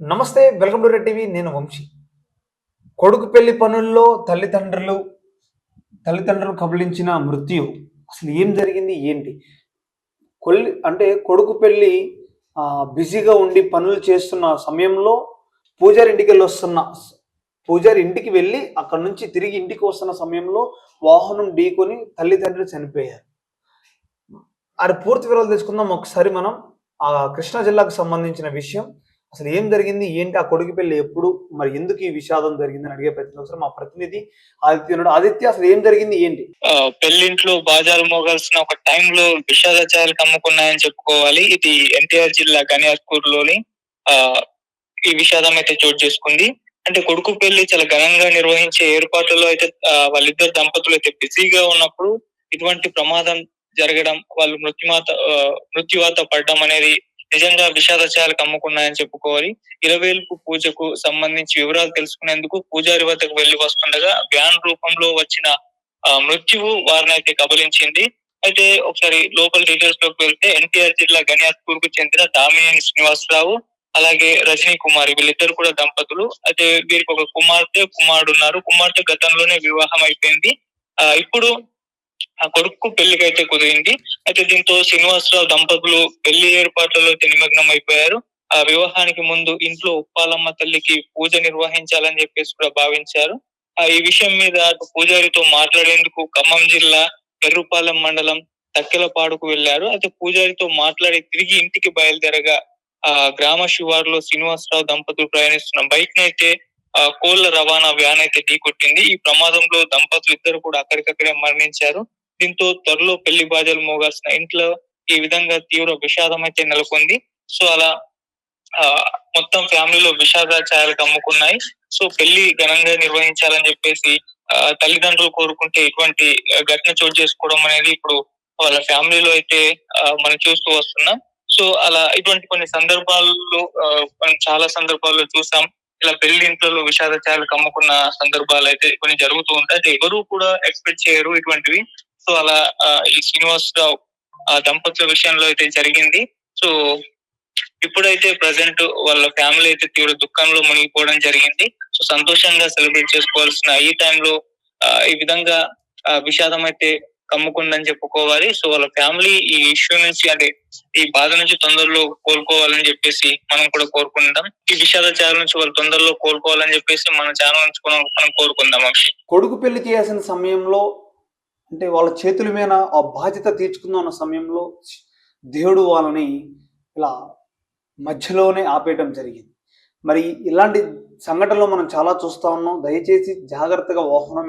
నమస్తే welcome to red TV. నేను వంశీ. కొడుకు పెళ్ళి పనుల్లో తల్లిదండ్రులు తల్లిదండ్రులు కబలించిన మృత్యు. అసలు ఏం జరిగింది? ఏంటి? కొల్లి అంటే కొడుకు పెళ్ళి బిజీగా ఉండి పనులు చేస్తున్న సమయంలో పూజారి ఇంటికి వెళ్ళి వస్తున్న పూజారి ఇంటికి వెళ్ళి అక్కడ నుంచి తిరిగి ఇంటికి వస్తున్న సమయంలో వాహనం ఢీకొని తల్లిదండ్రులు చనిపోయారు. అది పూర్తి వివరాలు తెలుసుకుందాం. ఒకసారి మనం ఆ కృష్ణా జిల్లాకు సంబంధించిన విషయం. అసలు ఏం జరిగింది? ఏంటి? ఆ కొడుకు పెళ్ళి ఎప్పుడు? మరి ఎందుకు ఈ విషాదం జరిగిందని అడిగే ప్రతి ఒకసారి మా ప్రతినిధి ఆదిత్య ఆదిత్య అసలు ఏం జరిగింది? ఏంటి? ఆ, పెళ్ళింట్లో బాజాలు మోగాల్సిన ఒక టైంలో విషాదాచారాలు కమ్ముకున్నాయని చెప్పుకోవాలి. ఇది ఎన్టీఆర్ జిల్లా గనియార్పూర్లోని ఆ ఈ విషాదం అయితే చోటు చేసుకుంది. అంటే కొడుకు పెళ్ళి చాలా ఘనంగా నిర్వహించే ఏర్పాట్లలో అయితే వాళ్ళిద్దరు దంపతులు అయితే బిజీగా ఉన్నప్పుడు ఇటువంటి ప్రమాదం జరగడం వాళ్ళు మృత్యువాత ఆ, మృత్యువాత పడడం అనేది నిజంగా విషాదశాలకు కమ్ముకున్నాయని చెప్పుకోవాలి. ఇరవేల్పు పూజకు సంబంధించి వివరాలు తెలుసుకునేందుకు పూజారి వద్దకు వెళ్ళి వస్తుండగా వ్యాన్ రూపంలో వచ్చిన మృత్యువు వారిని అయితే కబలించింది. అయితే ఒకసారి లోకల్ డీటెయిల్స్లోకి వెళ్తే ఎన్టీఆర్ జిల్లా గనియాత్పూర్కు చెందిన దామినేని శ్రీనివాసరావు అలాగే రజనీ కుమారి వీళ్ళిద్దరు కూడా దంపతులు. అయితే వీరికి ఒక కుమార్తె కుమారుడు ఉన్నారు. కుమార్తె గతంలోనే వివాహం అయిపోయింది. ఆ ఇప్పుడు ఆ కొడుకు పెళ్ళికి అయితే కుదిరింది. అయితే దీంతో శ్రీనివాసరావు దంపతులు పెళ్ళి ఏర్పాట్లలో అయితే నిమగ్నం అయిపోయారు. ఆ వివాహానికి ముందు ఇంట్లో ఉప్పాలమ్మ తల్లికి పూజ నిర్వహించాలని చెప్పేసి కూడా భావించారు. ఆ ఈ విషయం మీద పూజారితో మాట్లాడేందుకు ఖమ్మం జిల్లా పెర్రుపాలెం మండలం తక్కెలపాడుకు వెళ్ళారు అయితే పూజారితో మాట్లాడి తిరిగి ఇంటికి బయలుదేరగా ఆ గ్రామ శివారులో శ్రీనివాసరావు దంపతులు ప్రయాణిస్తున్న బైక్ నైతే కోళ్ళ రవాణా వ్యాన్ అయితే ఢీకొట్టింది. ఈ ప్రమాదంలో దంపతులు ఇద్దరు కూడా అక్కడికక్కడే మరణించారు. దీంతో త్వరలో పెళ్ళి బాధలు మోగాల్సిన ఇంట్లో ఈ విధంగా తీవ్ర విషాదం అయితే నెలకొంది. సో అలా ఆ మొత్తం ఫ్యామిలీలో విషాదాచారాలు కమ్ముకున్నాయి సో పెళ్ళి ఘనంగా నిర్వహించాలని చెప్పేసి తల్లిదండ్రులు కోరుకుంటే ఇటువంటి ఘటన చోటు చేసుకోవడం అనేది ఇప్పుడు వాళ్ళ ఫ్యామిలీలో అయితే మనం చూస్తూ వస్తున్నాం. సో అలా ఇటువంటి కొన్ని సందర్భాల్లో మనం చాలా సందర్భాల్లో చూసాం. ఇలా పెళ్ళి ఇంట్లో విషాదాచారాలు కమ్ముకున్న సందర్భాలు అయితే కొన్ని జరుగుతూ ఉంటాయి. అయితే ఎవరు కూడా ఎక్స్పెక్ట్ చేయరు ఇటువంటివి. సో అలా ఆ, ఈ శ్రీనివాసరావు ఆ దంపతుల విషయంలో అయితే జరిగింది. సో ఇప్పుడైతే ప్రజెంట్ వాళ్ళ ఫ్యామిలీ అయితే తీవ్ర దుఃఖంలో మునిగిపోవడం జరిగింది. సో సంతోషంగా సెలబ్రేట్ చేసుకోవాల్సిన ఈ టైంలో ఈ విధంగా ఆ, విషాదం అయితే కమ్ముకుందని చెప్పుకోవాలి. సో వాళ్ళ ఫ్యామిలీ ఈ ఇష్యూ నుంచి అంటే ఈ బాధ నుంచి తొందరలో కోలుకోవాలని చెప్పేసి మనం కూడా కోరుకుంటాం. ఈ విషాదాచారం నుంచి వాళ్ళు తొందరలో కోలుకోవాలని చెప్పేసి మన ఛానల్ నుంచి కూడా మనం కోరుకుందాం కొడుకు పెళ్ళి చేయాల్సిన సమయంలో అంటే వాళ్ళ చేతుల మీద ఆ బాధ్యత తీర్చుకుందాం అన్న సమయంలో దేవుడు వాళ్ళని ఇలా మధ్యలోనే ఆపేయటం జరిగింది. మరి ఇలాంటి సంఘటనలు మనం చాలా చూస్తా ఉన్నాం. దయచేసి జాగ్రత్తగా వాహనం